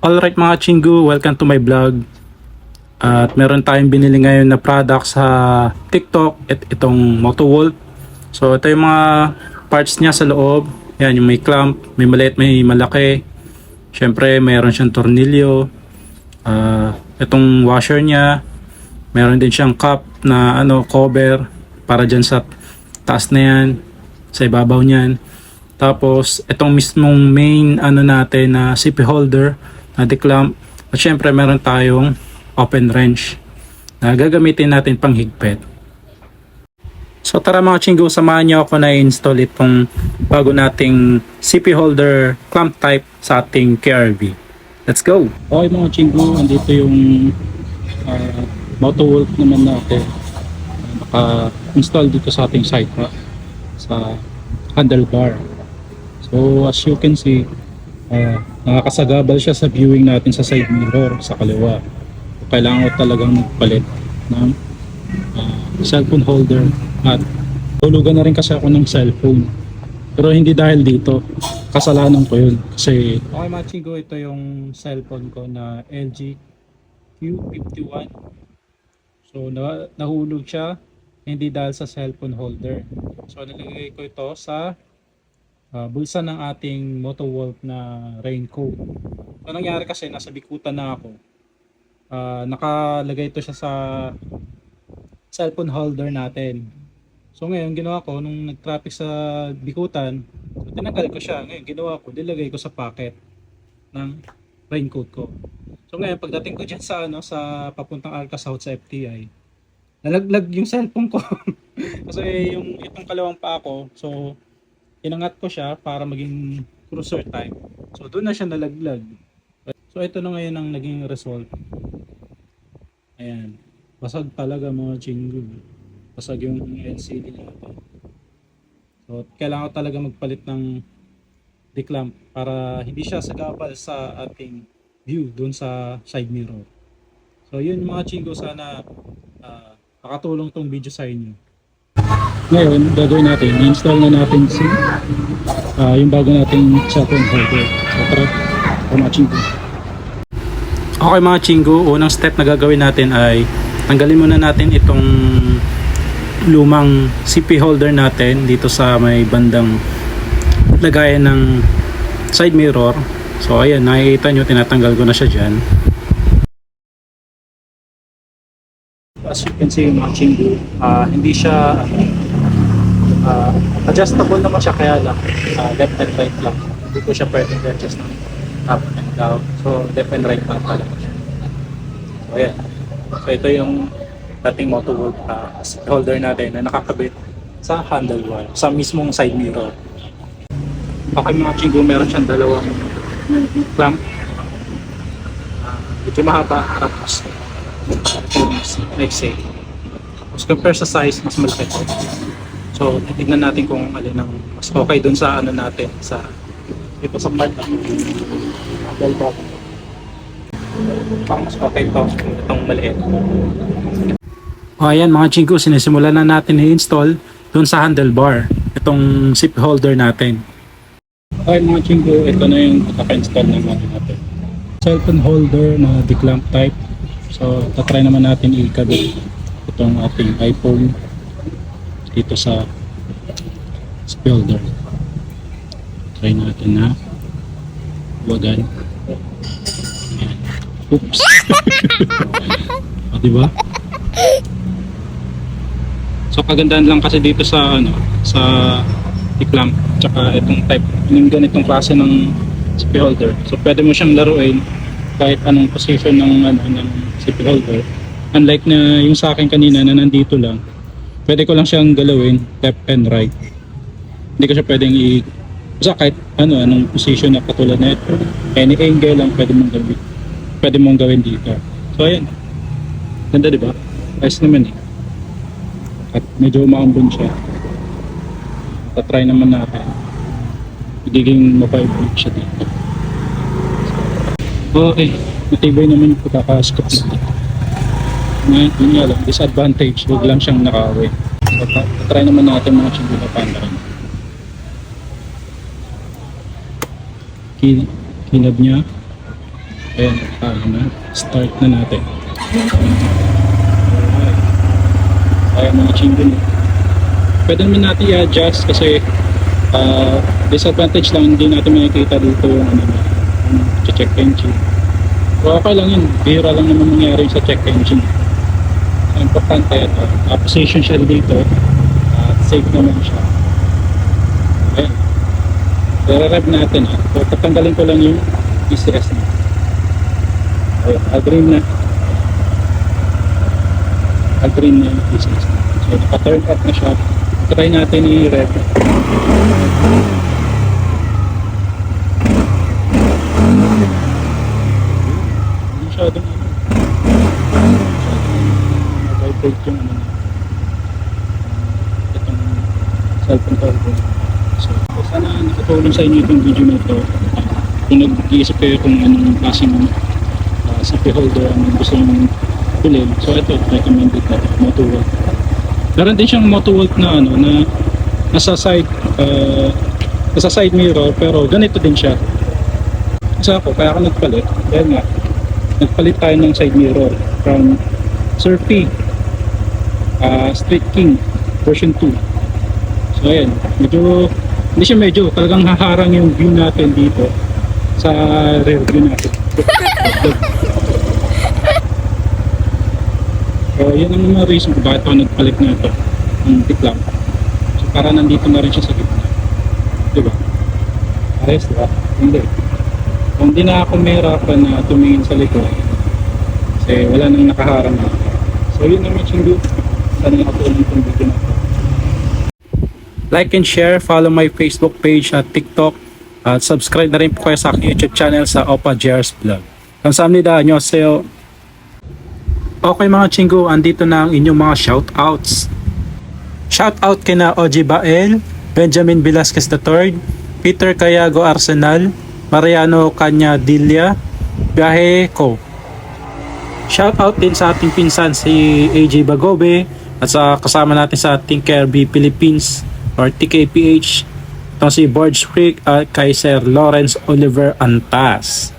Alright mga chingu, welcome to my vlog. At meron tayong binili ngayon na product sa TikTok at itong Motowolf. So ito yung mga parts niya sa loob. Yan, yung may clamp, may maliit, may malaki. Siyempre, mayroon siyang tornilyo. Ah, itong washer niya, meron din siyang cup na ano cover para dyan sa taas na yan, sa ibabaw niyan. Tapos, itong mismong main ano natin na CP holder na declamp. At syempre, meron tayong open wrench na gagamitin natin pang higpit. So tara mga chinggo, samahan niyo ako na install itong bago nating CP holder clamp type sa ating KRV. Let's go! Okay mga chinggo, andito yung uh, Motowolf naman natin. Naka-install dito sa ating site rack sa handlebar. So as you can see, uh, nakakasagabal siya sa viewing natin sa side mirror sa kaliwa. Kailangan ko talagang magpalit ng uh, cellphone holder at tulugan na rin kasi ako ng cellphone. Pero hindi dahil dito, kasalanan ko yun. Kasi Okay mga chingo, ito yung cellphone ko na LG Q51. So na nahulog siya hindi dahil sa cellphone holder. So nilagay ko ito sa uh, bulsa ng ating Motowolf na raincoat. So nangyari kasi nasa bikutan na ako. Ah, nakalagay ito siya sa cellphone holder natin. So ngayon ginawa ko nung nag-traffic sa bikutan, so tinanggal ko siya. Ngayon ginawa ko, nilagay ko sa pocket ng raincoat ko. So ngayon pagdating ko diyan sa ano sa papuntang Alca South sa FTI, nalaglag yung cellphone ko. Kasi yung itong kalawang pa ako, so inangat ko siya para maging cruiser time. So doon na siya nalaglag. So ito na ngayon ang naging result. Ayan. Basag talaga mga chingu. Basag yung LCD natin. So kailangan ko talaga magpalit ng declamp para hindi siya sagabal sa ating view doon sa side mirror. So yun mga chingu sana ah, makatulong tong video sa inyo. Ngayon, gagawin natin, i-install na natin si ah, yung bago nating cellphone holder. So tara, tara mga chingu. Okay mga chingu, unang step na gagawin natin ay tanggalin muna natin itong lumang CP holder natin dito sa may bandang lagayan ng side mirror. So ayan, nakikita nyo, tinatanggal ko na siya dyan. As you can see mga chingu, ah, hindi siya ah, adjustable naman siya kaya lang ah, left and right lang. Hindi ko siya pwedeng adjust ng up and down. So left and right lang pala siya. So ayan. So ito yung dating Motowolf uh, holder natin na nakakabit sa handlebar, sa mismong side mirror. Okay mga chingo, meron siyang dalawang clamp. Uh, medyo mahaba, tapos say, mas compare sa size, mas malaki ito. So, titignan natin kung alin ang mas okay dun sa ano natin, sa ito sa part ng handlebar. Parang mas okay ito, itong maliit. O ayan mga chinko, sinisimulan na natin i-install dun sa handlebar, itong zip holder natin. Okay mga chinko, ito na yung kaka-install naman natin. Cellphone holder na declamp type. So, tatry naman natin ikabit itong ating iPhone dito sa holder. Try natin na wagan. Ayan. Oops. o, diba? So kagandahan lang kasi dito sa ano sa clamp tsaka itong type yung ganitong klase ng CP holder. So pwede mo siyang laruin kahit anong position ng ano ng CP holder. Unlike na yung sa akin kanina na nandito lang, pwede ko lang siyang galawin left and right. Hindi ko siya pwedeng i Basta kahit ano, anong position na katulad na any angle lang pwede mong gawin. Pwede mong gawin dito. So ayan. Ganda di ba? Ayos naman eh at medyo umaambon siya tatry naman natin magiging ma-vibrate siya dito okay matibay naman yung pagkakascope dito ngayon yun nga lang disadvantage huwag lang siyang nakaway so, try naman natin mga chingula panda rin Ki- kinab niya Ayan, tayo na. Start na natin. Ayan mga chingun. Pwede naman natin i-adjust kasi ah, disadvantage lang hindi natin makikita dito yung ano check engine. So okay lang yun. Bihira lang naman mangyari sa check engine. Ang importante ito. Uh, position siya dito. At safe naman siya. Ayan. I-rev natin. ah. So tatanggalin ko lang yung ECS na. Ayan, agree na. Agree na yung ECS na. So naka-turn off na siya. Try natin i-rev. Hindi masyadong ano. vibrate yung ano na itong ko. So, sana nakatulong sa inyo itong video na ito. Kung nag-iisip kayo kung anong klaseng uh, CP holder ang gusto nyo bilhin. So, ito, recommended na Motovol. Meron din siyang Motovol na ano, na nasa side, uh, nasa side mirror, pero ganito din siya. Isa ako, kaya ako nagpalit. Dahil nga, nagpalit tayo ng side mirror from Surfy uh, Street King version 2 so ayan medyo hindi siya medyo talagang haharang yung view natin dito sa rear view natin. So yun ang mga reason kung bakit ako nagpalit na ito ng tiklam so para nandito na rin siya sa gitna. Diba? Ayos diba? Hindi. Kung hindi na ako mahirapan na tumingin sa likod kasi wala nang nakaharang na so yun naman yung sana nakatulong itong video na ito. Like and share, follow my Facebook page at TikTok at subscribe na rin po kayo sa aking YouTube channel sa Opa Jers Vlog. Kamsahamnida, annyeonghaseyo. Okay mga chinggo, andito na ang inyong mga shoutouts. Shoutout kay na OG Bael, Benjamin Velasquez III, Peter Cayago Arsenal, Mariano Kanya Dilia, Biyahe Ko. Shoutout din sa ating pinsan si AJ Bagobe at sa kasama natin sa ating Kirby Philippines or TKPH itong si Borge Creek at kay Sir Lawrence Oliver Antas.